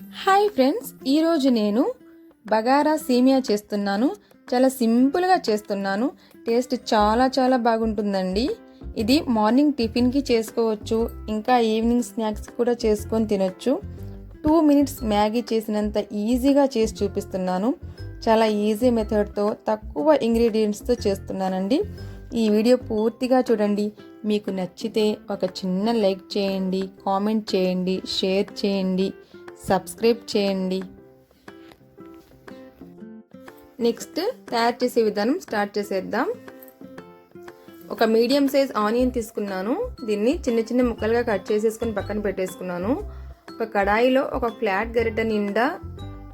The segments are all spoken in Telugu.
హాయ్ ఫ్రెండ్స్ ఈరోజు నేను బగారా సేమియా చేస్తున్నాను. చాలా సింపుల్గా చేస్తున్నాను. టేస్ట్ చాలా చాలా బాగుంటుందండి. ఇది మార్నింగ్ టిఫిన్కి చేసుకోవచ్చు ఇంకా ఈవినింగ్ స్నాక్స్ కూడా చేసుకొని తినొచ్చు. టూ మినిట్స్ మ్యాగీ చేసినంత ఈజీగా చేసి చూపిస్తున్నాను. చాలా ఈజీ మెథడ్తో తక్కువ ఇంగ్రీడియంట్స్తో చేస్తున్నానండి. ఈ వీడియో పూర్తిగా చూడండి. మీకు నచ్చితే ఒక చిన్న లైక్ చేయండి కామెంట్ చేయండి షేర్ చేయండి. సబ్స్క్రైబ్ చేయండి. నెక్స్ట్ తయారు చేసే విధానం స్టార్ట్ చేసేద్దాం. ఒక మీడియం సైజ్ ఆనియన్ తీసుకున్నాను. దీన్ని చిన్న చిన్న ముక్కలుగా కట్ చేసేసుకొని పక్కన పెట్టేసుకున్నాను. ఒక కడాయిలో ఒక ఫ్లాట్ గరిట నిండా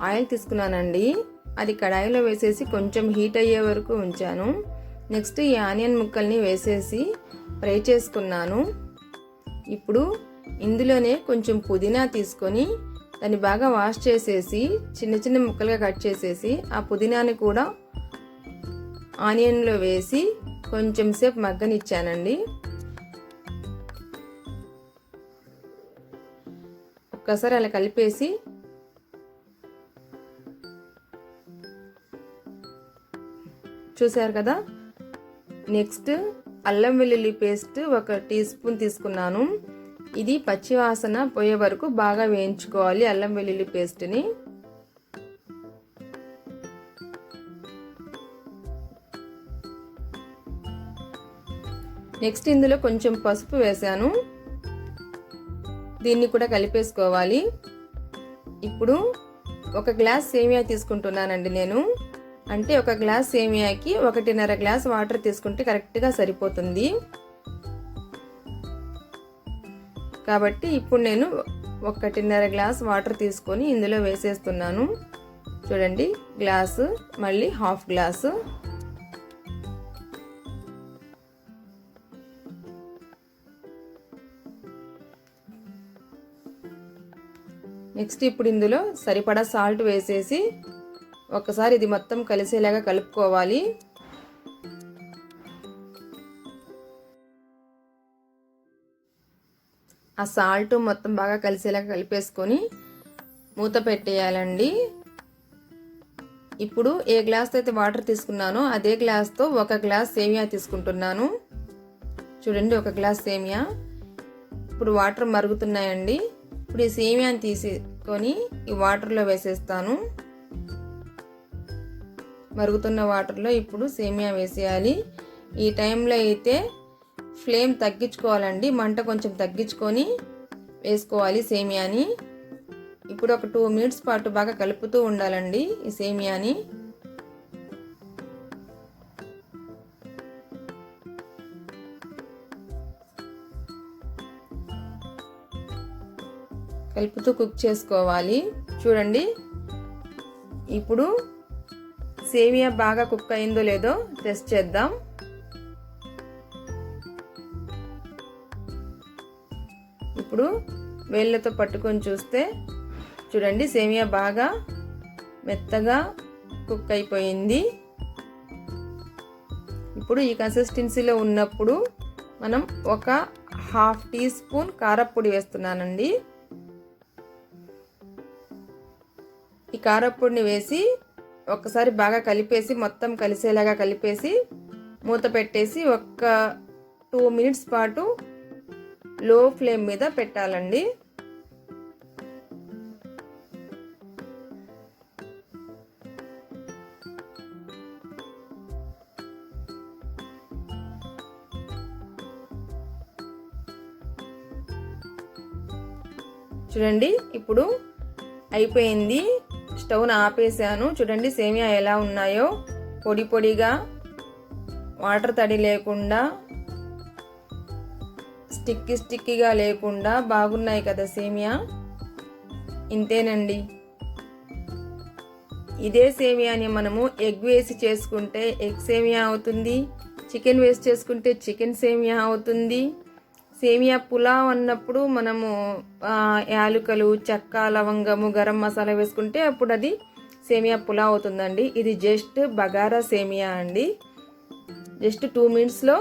ఆయిల్ తీసుకున్నానండి. అది కడాయిలో వేసేసి కొంచెం హీట్ అయ్యే వరకు ఉంచాను. నెక్స్ట్ ఈ ఆనియన్ ముక్కల్ని వేసేసి ఫ్రై చేసుకున్నాను. ఇప్పుడు ఇందులోనే కొంచెం పుదీనా తీసుకొని దాన్ని బాగా వాష్ చేసేసి చిన్న చిన్న ముక్కలుగా కట్ చేసేసి ఆ పుదీనాని కూడా ఆనియన్లో వేసి కొంచెం సేపు మగ్గనిచ్చానండి. ఒక్కసారి అలా కలిపేసి చూసారు కదా? నెక్స్ట్ అల్లం వెల్లుల్లి పేస్ట్ ఒక టీ స్పూన్ తీసుకున్నాను. ఇది పచ్చివాసన పోయే వరకు బాగా వేయించుకోవాలి అల్లం వెల్లుల్లి పేస్ట్ని. నెక్స్ట్ ఇందులో కొంచెం పసుపు వేసాను. దీన్ని కూడా కలిపేసుకోవాలి. ఇప్పుడు ఒక గ్లాస్ సేమియా తీసుకుంటున్నానండి నేను. అంటే ఒక గ్లాస్ సేమియాకి ఒకటిన్నర గ్లాస్ వాటర్ తీసుకుంటే కరెక్ట్గా సరిపోతుంది. కాబట్టి ఇప్పుడు నేను ఒకటిన్నర గ్లాస్ వాటర్ తీసుకొని ఇందులో వేసేస్తున్నాను. చూడండి గ్లాసు మళ్ళీ హాఫ్ గ్లాసు. నెక్స్ట్ ఇప్పుడు ఇందులో సరిపడా సాల్ట్ వేసేసి ఒకసారి ఇది మొత్తం కలిసేలాగా కలుపుకోవాలి. ఆ సాల్ట్ మొత్తం బాగా కలిసేలా కలిపేసుకొని మూత పెట్టేయాలండి. ఇప్పుడు ఏ గ్లాస్తో అయితే వాటర్ తీసుకున్నానో అదే గ్లాస్తో ఒక గ్లాస్ సేమియా తీసుకుంటున్నాను. చూడండి ఒక గ్లాస్ సేమియా. ఇప్పుడు వాటర్ మరుగుతున్నాయండి. ఇప్పుడు ఈ సేమియాని తీసుకొని ఈ వాటర్లో వేసేస్తాను. మరుగుతున్న వాటర్లో ఇప్పుడు సేమియా వేసేయాలి. ఈ టైంలో అయితే ఫ్లేమ్ తగ్గించుకోవాలండి. మంట కొంచెం తగ్గించుకొని వేసుకోవాలి సేమియాని. ఇప్పుడు ఒక టూ మినిట్స్ పాటు బాగా కలుపుతూ ఉండాలండి ఈ సేమియాని. కలుపుతూ కుక్ చేసుకోవాలి. చూడండి. ఇప్పుడు సేమియా బాగా కుక్ అయిందో లేదో టెస్ట్ చేద్దాం. ఇప్పుడు వేళ్ళతో పట్టుకొని చూస్తే చూడండి సేమియా బాగా మెత్తగా కుక్ అయిపోయింది. ఇప్పుడు ఈ కన్సిస్టెన్సీలో ఉన్నప్పుడు మనం ఒక హాఫ్ టీ స్పూన్ కారప్పొడి వేస్తున్నానండి. ఈ కారప్పొడిని వేసి ఒకసారి బాగా కలిపేసి మొత్తం కలిసేలాగా కలిపేసి మూత పెట్టేసి ఒక్క టూ మినిట్స్ పాటు లో ఫ్లేమ్ మీద పెట్టాలండి. చూడండి ఇప్పుడు అయిపోయింది. స్టవ్ను ఆపేసాను. చూడండి సేమియా ఎలా ఉన్నాయో. పొడి పొడిగా. వాటర్ తడి లేకుండా. స్టిక్కి స్టిక్కిగా లేకుండా బాగున్నాయి కదా సేమియా? ఇంతేనండి. ఇదే సేమియాని మనము ఎగ్ వేసి చేసుకుంటే ఎగ్ సేమియా అవుతుంది చికెన్ వేసి చేసుకుంటే చికెన్ సేమియా అవుతుంది. సేమియా పులావ్ అన్నప్పుడు మనము యాలుకలు చెక్క లవంగము గరం మసాలా వేసుకుంటే అప్పుడు అది సేమియా పులావ్ అవుతుందండి. ఇది జస్ట్ బగారా సేమియా అండి. జస్ట్ టూ మినిట్స్లో